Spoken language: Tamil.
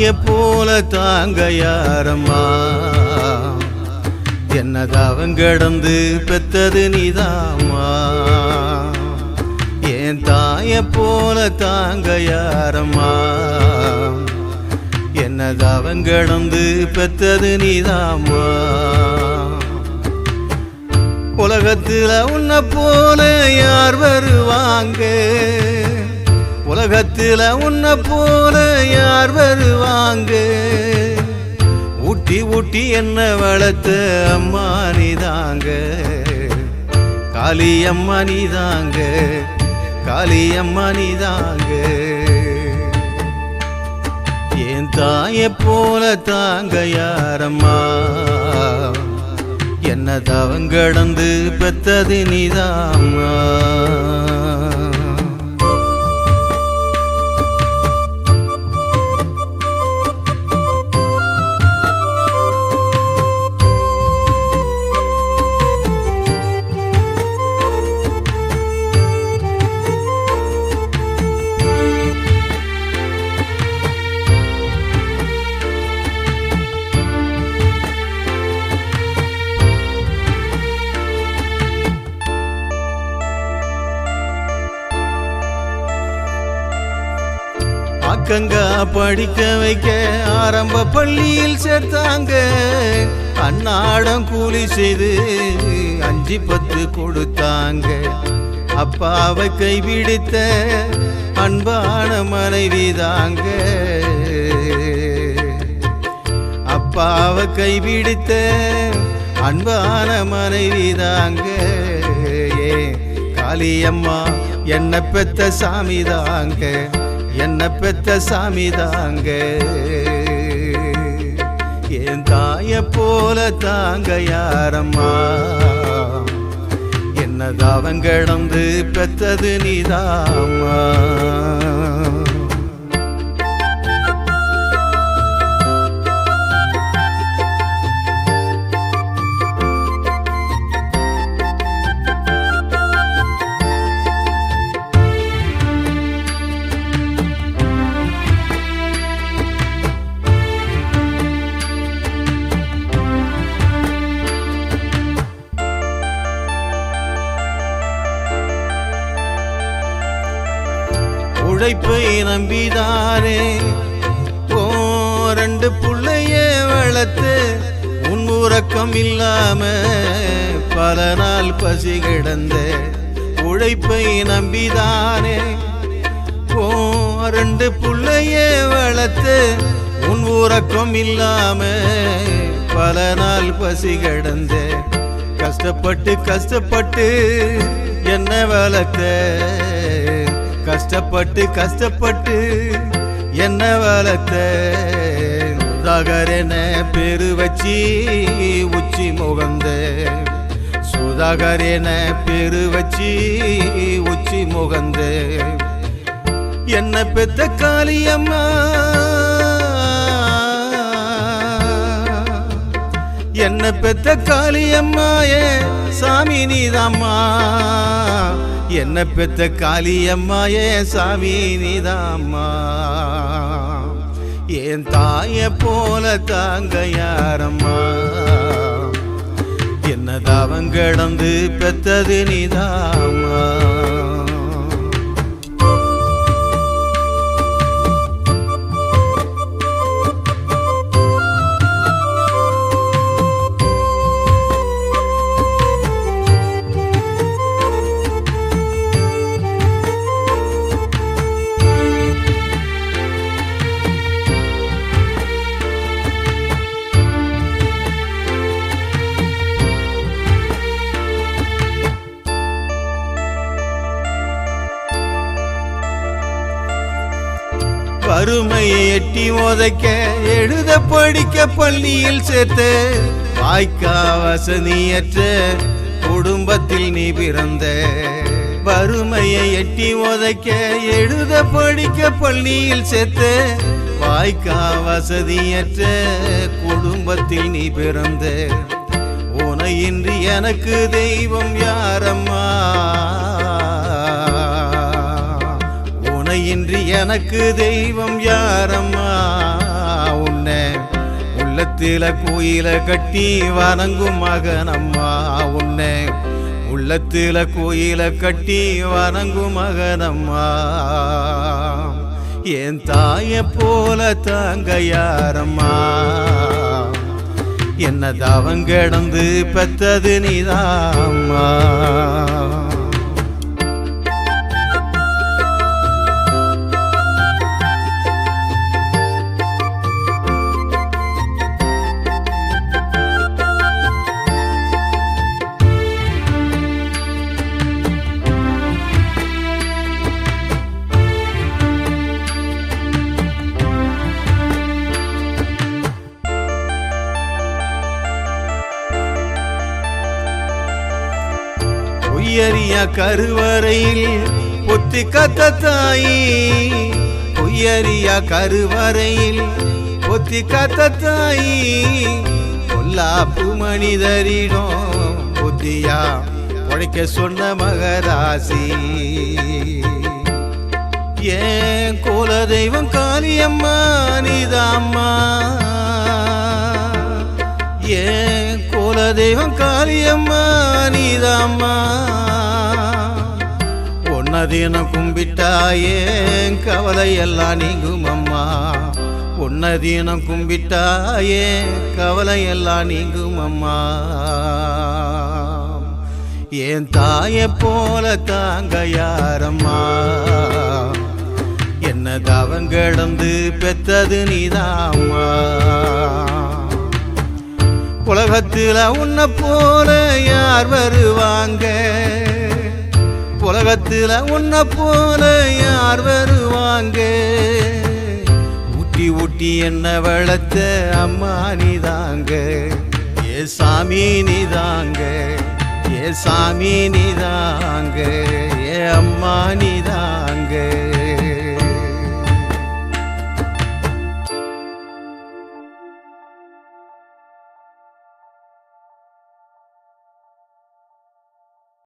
தாய போல தாங்க யாரம்மா? என்னதாவன் கிடந்து பெத்தது நீதாம்மா? என் தாய போல தாங்க யாரம்மா? என்னதாவன் கிடந்து பெத்தது நீதாம்மா? உலகத்துல உன்னை போல யார் வருவாங்க? உலகத்தில் உன்னை போல யார் வருவாங்க? ஊட்டி ஊட்டி என்ன வளர்த்த அம்மா நீதாங்க. காளி அம்மா நீதாங்க. காளி அம்மா நீதாங்க. என் தாயை போல தாங்க யாரம்மா? என்ன தவங்கடந்து பெத்தது நீதாம்மா. அக்கங்கா படிக்க வைக்க ஆரம்ப பள்ளியில் சேர்த்தாங்க. அன்னாடம் கூலி செய்து அஞ்சு பத்து கொடுத்தாங்க. அப்பாவை கைவிடித்த அன்பான மனைவி தாங்க. அப்பாவை கைவிடித்த அன்பான மனைவி தாங்க. ஏ காளியம்மா என்ன பெத்த சாமி தாங்க. என்ன பெத்த சாமி தாங்க. என் தாய போல தாங்க யாரம்மா? என்ன கிடந்து பெத்தது நீதாம்மா. உழைப்பை நம்பிதாரே. ஓ ரெண்டு பிள்ளைய வளர்த்து உன் உறக்கம் இல்லாம பல நாள் பசி கிடந்த உழைப்பை நம்பிதானே ஓ ரெண்டு பிள்ளைய வளர்த்து உன் உறக்கம் இல்லாம பல நாள் பசி கிடந்த கஷ்டப்பட்டு கஷ்டப்பட்டு என்ன வளர்த்த கஷ்டப்பட்டு கஷ்டப்பட்டு என்ன வளர்த்த? சுதாகரன பேரு வச்சி உச்சி முகந்த? சுதாகரன பேரு வச்சி உச்சி முகந்த? என்ன பெத்த காளியம்மா? என்ன பெத்த காளியம்மாயே சாமி நீதாம்மா. என்ன பெத்த காளியம்மாயே சாமி நீதாம்மா. என் தாய போல தாங்க யாரம்மா. என்ன தாவங்கடந்து பெத்தது நீதாம்மா. வறுமையை எட்டி உதைக்க எழுத படிக்க பள்ளியில் சேர்த்து வாய்க்கா வசதியற்ற குடும்பத்தில் நீ பிறந்த. வறுமையை எட்டி உதைக்க எழுத படிக்க பள்ளியில் சேர்த்து வாய்க்கா வசதியற்ற குடும்பத்தில் நீ பிறந்த. உனையின்றி எனக்கு தெய்வம் யாரம்மா? இன்றி எனக்கு தெய்வம் யாரம்மா? உன்னை உள்ளத்தில கோயில கட்டி வணங்கும் மகனம்மா. உன்னை உள்ளத்தில கோயில கட்டி வணங்கும் மகனம்மா. என் தாய போல தாங்க யாரம்மா? என்ன தவம் கிடந்து பெத்தது நீதாம்மா. பொய்ய கருவறையில் பொத்தி கத்த தாயி பொய்யறிய கருவறையில் பொத்தி கத்த தாயி பொல்லாப்பு மனிதரிடம் புத்தியா உழைக்க சொன்ன மகராசி. ஏன் கோல தெய்வம் காளியம்மா நீதாம்மா? ஏன் கோல தெய்வம் காளியம்மா நீதாம்மா? உன்னதீனம் கும்பிட்டாயே கவலையெல்லாம் கவலை எல்லாம் நீங்கும் அம்மா உன்னதீனம் கும்பிட்டா ஏன் கவலை எல்லாம் நீங்கும் அம்மா என் தாயை போல தாங்க யாரம்மா? என்ன தவம் கிடந்து பெத்தது நீதாம்மா. உலகத்துல உன்னை போல யார் வருவாங்க? உலகத்தில் உன்னை போல யார் வருவாங்க? ஊட்டி ஊட்டி என்ன வளர்த்த அம்மா நீதாங்க. ஏ சாமி நீதாங்க. ஏ சாமி நீதாங்க.